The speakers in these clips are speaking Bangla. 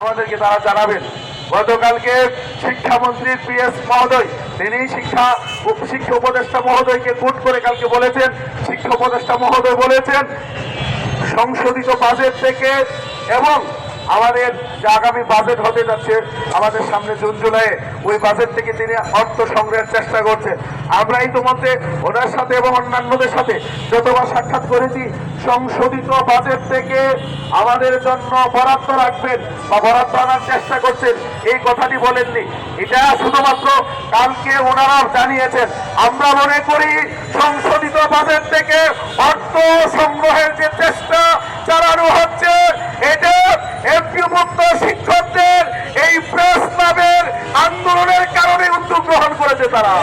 আমাদেরকে তারা জানাবেন। গতকালকে শিক্ষামন্ত্রী পি এস মহোদয়, তিনি শিক্ষা শিক্ষা উপদেষ্টা মহোদয়কে কোট করে কালকে বলেছেন, শিক্ষা উপদেষ্টা মহোদয় বলেছেন, সংশোধিত বাজেট থেকে এবং আমাদের যে আগামী বাজেট হতে যাচ্ছে, আমাদের সামনে জুন, জুলাই, ওই বাজেট থেকে তিনি অর্থ সংগ্রহের চেষ্টা করছেন। আমরা ইতিমধ্যে ওনার সাথে এবং অন্যান্যদের সাথে যতবার সাক্ষাৎ করেছি, সংশোধিত বাজেট থেকে আমাদের জন্য বরাদ্দ রাখবেন বা বরাদ্দ আনার চেষ্টা করছেন, এই কথাটি বলেননি। এটা শুধুমাত্র কালকে ওনারা জানিয়েছেন। আমরা মনে করি সংশোধিত বাজেট থেকে অর্থ সংগ্রহের যে চেষ্টা চালানো হচ্ছে এটা এমপি মুক্ত শিক্ষকদের এই প্রেস ক্লাবের আন্দোলনের কারণে উদ্যোগ গ্রহণ করেছে তারা।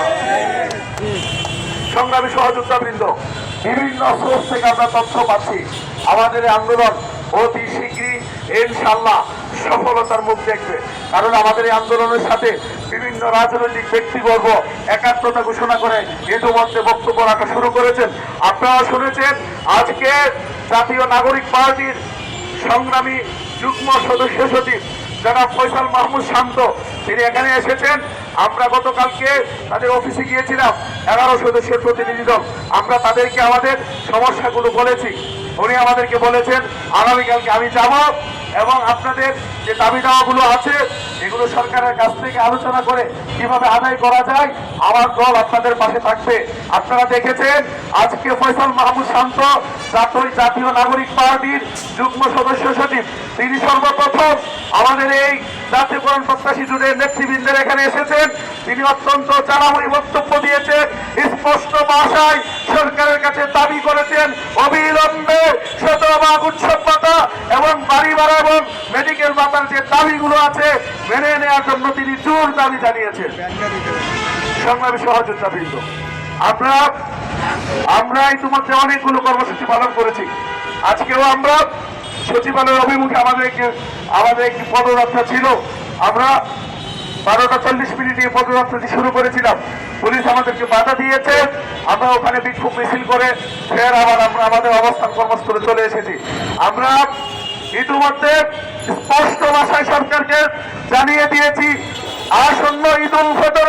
সংগ্রামী সহযোগিতাবৃন্দ বিভিন্ন সোর্স থেকে আমরা তথ্য পাচ্ছি। আমাদের আন্দোলন অতি শীঘ্রই ইনশাল্লাহ সফলতার মুখ দেখবে। কারণ আমাদের এই আন্দোলনের সাথে বিভিন্ন রাজনৈতিক ব্যক্তিবর্গ একাত্মতা ঘোষণা করে ইতিমধ্যে বক্তব্য রাখা শুরু করেছেন। আপনারা শুনেছেন, আজকে জাতীয় নাগরিক পার্টির সংগ্রামী যুগ্ম সদস্য সচিব যারা ফয়সাল মাহমুদ শান্ত, তিনি এখানে এসেছেন। আমরা গতকালকে তাদের অফিসে গিয়েছিলাম, এগারো সদস্যের প্রতিনিধি দল। আমরা তাদেরকে আমাদের সমস্যাগুলো বলেছি। উনি আমাদেরকে বলেছেন, আগামীকালকে আমি যাব এবং আপনাদের যে দাবি দাওয়াগুলো আছে, এগুলো সরকারের কাছ থেকে আলোচনা করে কীভাবে আদায় করা যায়, আমার দল আপনাদের পাশে থাকবে। আপনারা দেখেছেন, আজকে ফয়সাল মাহমুদ শান্ত জাতীয় নাগরিক পার্টির যুগ্ম সদস্য সচিব। তিনি সর্বপ্রথম আমাদের এই জাতীয়করণ প্রত্যাশী জুড়ে নেতৃবৃন্দের এখানে এসেছেন। তিনি অত্যন্ত চালাময়ী বক্তব্য দিয়েছেন। স্পষ্ট ভাষায় সরকারের কাছে দাবি করেছেন, অবিলম্বে শতভাগ উৎসব ভাতা এবং বাড়ি ভাড়া এবং মেডিকেল ভাতার যে দাবিগুলো আছে মেনে নেওয়ার জন্য তিনি জোর দাবি জানিয়েছেন। সংগ্রামী সহযোগিতা বৃন্দ আমরা আমরা ইতিমধ্যে অনেকগুলো কর্মসূচি পালন করেছি। আজকেও আমরা সচিবালয়ের অভিমুখে আমাদের একটি আমাদের একটি পদযাত্রা ছিল। আমরা বারোটা চল্লিশ মিনিটে পদযাত্রাটি শুরু করেছিলাম। পুলিশ আমাদেরকে বাধা দিয়েছে। আমরা ওখানে বিক্ষোভ মিছিল করে ফের আবার আমরা আমাদের অবস্থান কর্মস্থলে চলে এসেছি। আমরা ইতিমধ্যে স্পষ্ট ভাষায় সরকারকে জানিয়ে দিয়েছি, আসন্ন ঈদ উল ফিতর